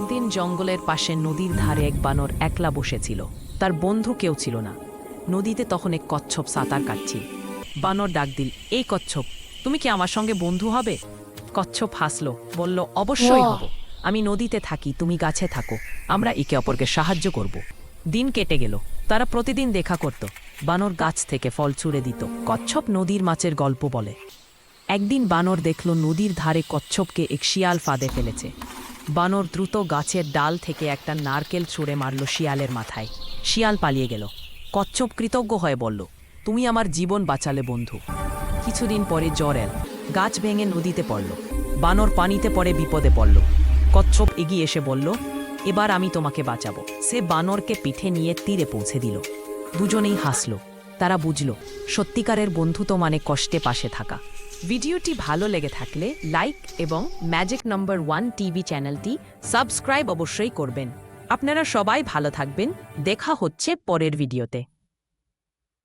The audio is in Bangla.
একদিন জঙ্গলের পাশে নদীর ধারে এক বানর একলা বসেছিল। তার বন্ধু কেউ ছিল না। নদীতে তখন এক কচ্ছপ সাঁতার কাটছিল। বানর ডাক দিল এই কচ্ছপ তুমি কি আমার সঙ্গে বন্ধু হবে? কচ্ছপ হাসলো বলল অবশ্যই হব। আমি নদীতে থাকি তুমি গাছে থাকো। আমরা একে অপরকে সাহায্য করব। দিন কেটে গেল। তারা প্রতিদিন দেখা করত। বানর গাছ থেকে ফল ছুঁড়ে দিত। কচ্ছপ নদীর মাছের গল্প বলে। একদিন বানর দেখল নদীর ধারে কচ্ছপকে এক শিয়াল ফাঁদে ফেলেছে। বানর দ্রুত গাছের ডাল থেকে একটা নারকেল ছুঁড়ে মারল শিয়ালের মাথায়। শিয়াল পালিয়ে গেল। কচ্ছপ কৃতজ্ঞ হয়ে বলল, তুমি আমার জীবন বাঁচালে, বন্ধু। কিছুদিন পরে জ্বর এল। গাছ ভেঙে নদীতে পড়ল। বানর পানিতে পড়ে বিপদে পড়ল। কচ্ছপ এগিয়ে এসে বলল, এবার আমি তোমাকে বাঁচাবো। সে বানরকে পিঠে নিয়ে তীরে পৌঁছে দিল। দুজনেই হাসল। তারা বুঝল, সত্যিকারের বন্ধুত্ব মানে কষ্টে পাশে থাকা। ভিডিওটি ভালো লেগে থাকলে লাইক এবং ম্যাজিক নম্বর ওয়ান টিভি চ্যানেলটি সাবস্ক্রাইব অবশ্যই করবেন। আপনারা সবাই ভালো থাকবেন। দেখা হচ্ছে পরের ভিডিওতে।